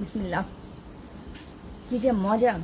বিসমিল্লাহ। কি যে মজা।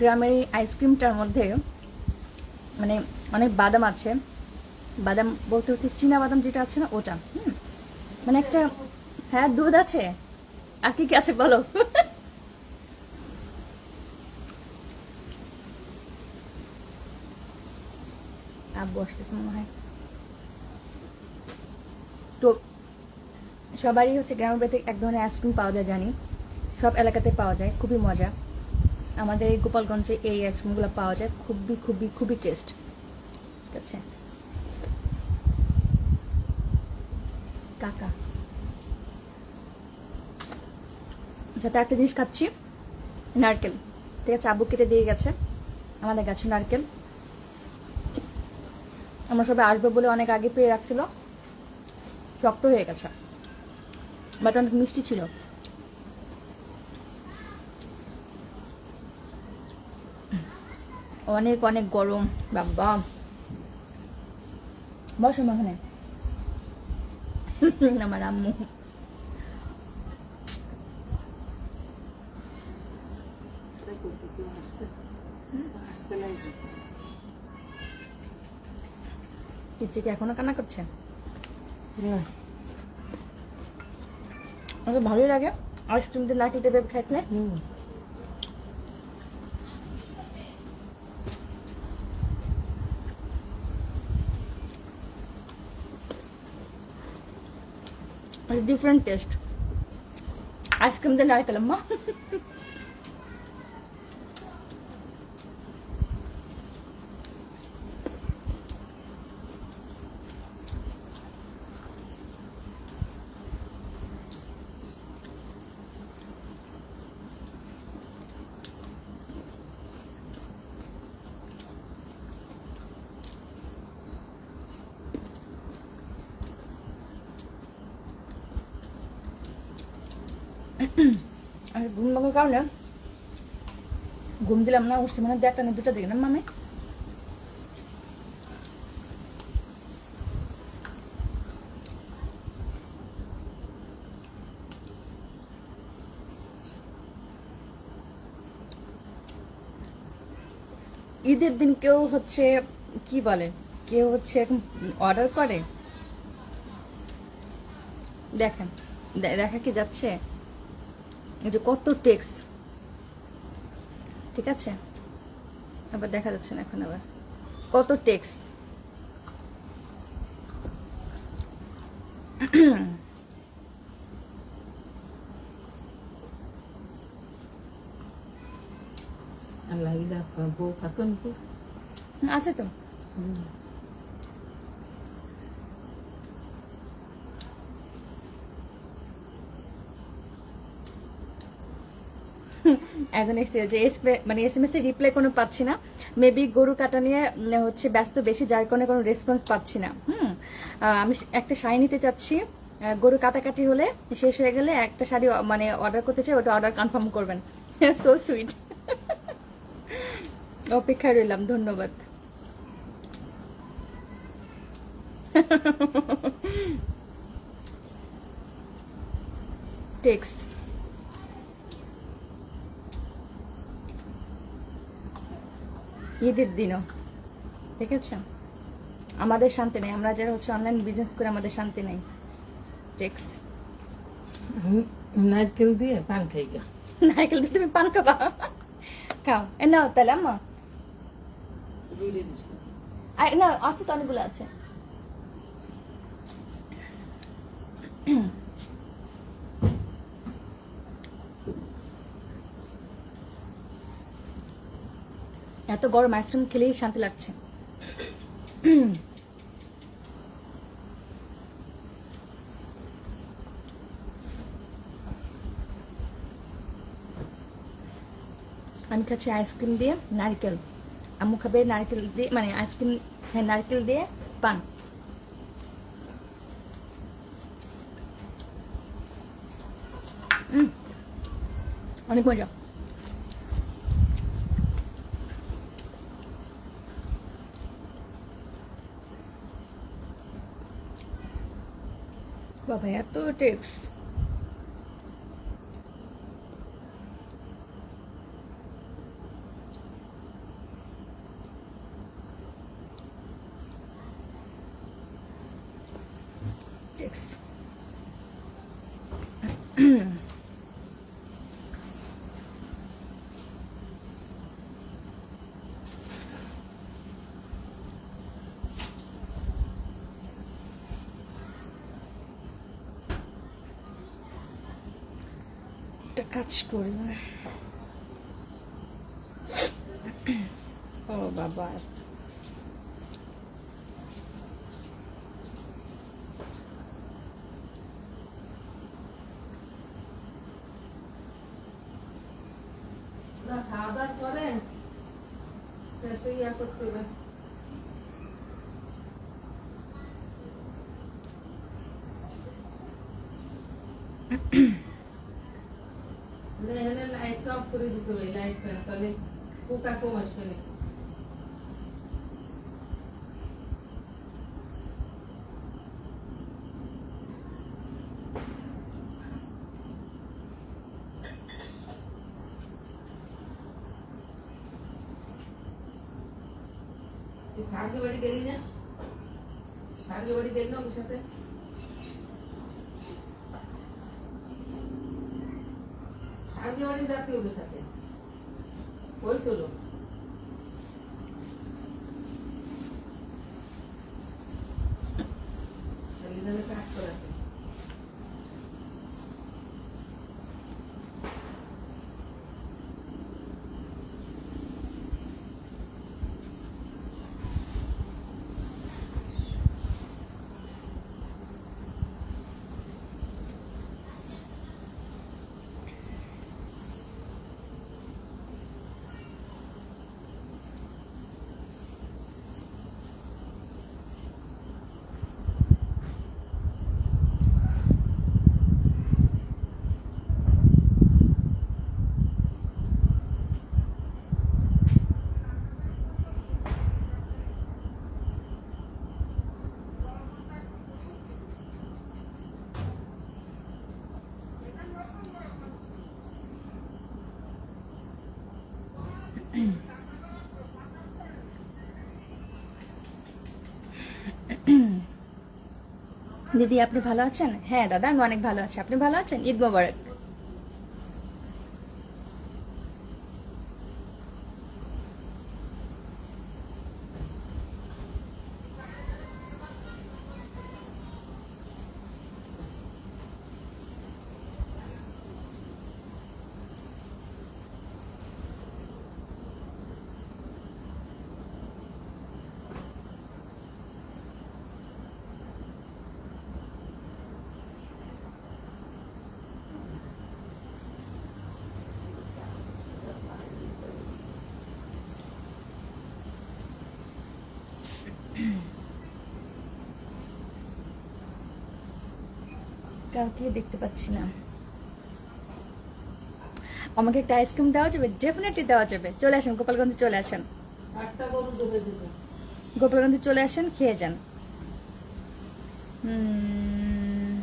গ্রামের আইসক্রিমটার মধ্যে মানে অনেক বাদাম আছে। বাদাম বলতে হচ্ছে চীনা বাদাম যেটা আছে না, ওটা। মানে একটা হ্যাঁ দুধ আছে। আর কি আছে বলো? আব্বু আসতেছে মনে হয়। তো সবারই হচ্ছে গ্রামের বাড়িতে এক ধরনের আইসক্রিম পাওয়া যায়, জানি। সব এলাকাতে পাওয়া যায়, খুবই মজা। আমাদের এই গোপালগঞ্জে এই আইসক্রিমগুলো পাওয়া যায়, খুবই খুবই খুবই টেস্ট ঠিক আছে? কাকা। সাথে একটা জিনিস খাচ্ছি, নারকেল। ঠিক আছে আব্বু কেটে দিয়ে গেছে, আমাদের গাছে নারকেল। আমরা সবাই আসবে বলে অনেক আগে পেয়ে রাখছিল। শক্ত হয়ে গেছে। বাট অনেক মিষ্টি ছিল। অনেক অনেক গরম। বাবা। বসো মাখানে। আমার আম্মু। কি এখনও কান্না করছে? আমাকে ভালোই লাগে আইসক্রিম দিয়ে নাকি টেপে খাইতে ডিফারেন্ট টেস্ট আইসক্রিম দিয়ে নারকেল আর ঘুম ভাঙার কারণে ঘুম দিলাম না, উঠছে মানে দেড়টা না দুটা না মামে? ঈদের দিন কেউ হচ্ছে, কি বলে, কেউ হচ্ছে অর্ডার করে? দেখেন দেখা কি যাচ্ছে? এই যে কত টেক্স। ঠিক আছে? আবার দেখা যাচ্ছে না এখন আবার। কত টেক্স। আল্লাহ বউ কাতন আছে তো। একজন যে মানে এস এম এস এর রিপ্লাই কোনো পাচ্ছি না। মেবি গরু কাটা নিয়ে হচ্ছে ব্যস্ত বেশি, যার কারণে কোনো রেসপন্স পাচ্ছি না। হুম। আমি একটা শাড়ি নিতে চাচ্ছি। গরু কাটাকাটি হলে শেষ হয়ে গেলে একটা শাড়ি মানে অর্ডার করতে চাই, ওটা অর্ডার কনফার্ম করবেন। সো সুইট অপেক্ষায় রইলাম, ধন্যবাদ। টেক্স ঈদের দিনও। ঠিক আছে? আমাদের শান্তি নেই। আমরা যারা হচ্ছে অনলাইন বিজনেস করে আমাদের শান্তি নেই। টেক্স নারকেল দিয়ে পান খাই নারকেল দিয়ে তুমি পান খাবা? খাও। এ নাও তাহলে আম্মা। আর না আছে তো অনেকগুলো আছে। এত গরম আইসক্রিম খেলেই শান্তি লাগছে। আমি খাচ্ছি আইসক্রিম দিয়ে নারকেল। আম্মু খাবে নারকেল দিয়ে মানে আইসক্রিম হ্যাঁ নারকেল দিয়ে পান। অনেক মজা। বাবা এত টেক্স। টেক্স। একটা কাজ করি ও বাবা ওরা খাওয়া দাওয়া করে একটু ইয়া করতে হবে লাইট অফ করে দিতে হবে লাইট ফ্যান তাহলে পোকা কম আসবে না তুই ভাগ্য বাড়ি গেলি না ভাগ্য বাড়ি গেলি সাথে বাড়ি যাতে ওদের সাথে। ওই চলো। কাজ করাতে দিদি, আপনি ভালো আছেন? হ্যাঁ দাদা, আমি অনেক ভালো আছি। আপনি ভালো আছেন? ঈদ মোবারক। কাউকে দেখতে পাচ্ছি না। আমাকে একটা আইসক্রিম দেওয়া যাবে ডেফিনেটলি দেওয়া যাবে। চলে আসেন গোপালগঞ্জে চলে আসেন। গোপালগঞ্জে চলে আসেন খেয়ে যান। হুম,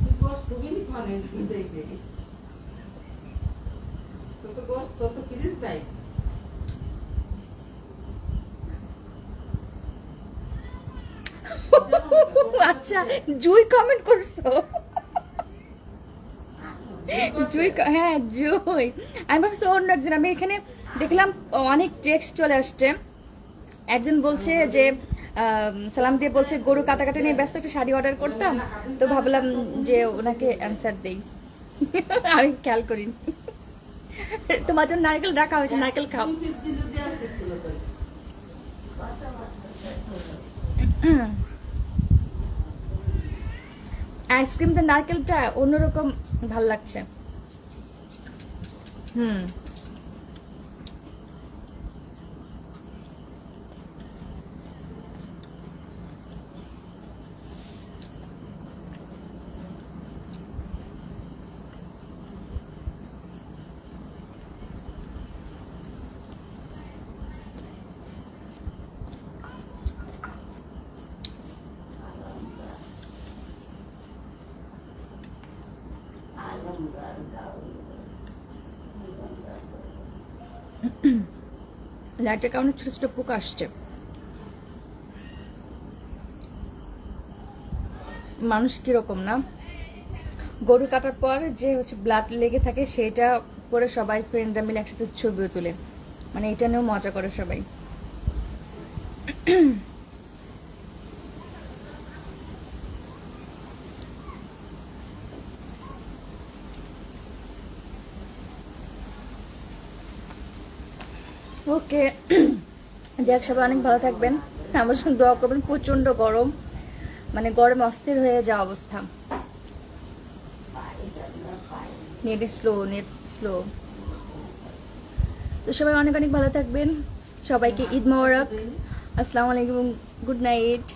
তুই গোস তুমি নি খানে স্কিন দেখে তো তো গোস তো তো প্লিজ বাই আচ্ছা জুই কমেন্ট করছ? জুই হ্যাঁ জুই। আমি ভাবছি অন্য একজন, আমি এখানে দেখলাম অনেক টেক্সট চলে আসছে। একজন বলছে যে সালাম দিয়ে বলছে, গরু কাটাকাটি নিয়ে ব্যস্ত, একটা শাড়ি অর্ডার করতাম। তো ভাবলাম যে ওনাকে অ্যান্সার দেই। আমি খেয়াল করিনি। তোমার জন্য নারকেল রাখা হয়েছে, নারকেল খাও। তুমি পিস দিলে দেওয়া ছিল তো নারকেলটা অন্যরকম ভালো লাগছে। হুম। লাইটের কারণে ছোট ছোট পোকা আসছে। মানুষ কীরকম না? গরু কাটার পর যে হচ্ছে ব্লাড লেগে থাকে, সেটা পরে সবাই ফ্রেন্ডরা মিলে একসাথে ছবিও তোলে। মানে এটা নিয়েও মজা করে সবাই। ওকে, যাক, সবাই অনেক ভালো থাকবেন। আমার সঙ্গে দোয়া করবেন প্রচণ্ড গরম। মানে গরমে অস্থির হয়ে যাওয়া অবস্থা। নেট স্লো নেট স্লো তো সবাই অনেক অনেক ভালো থাকবেন। সবাইকে ঈদ মোবারক। আসসালামু আলাইকুম, গুড নাইট।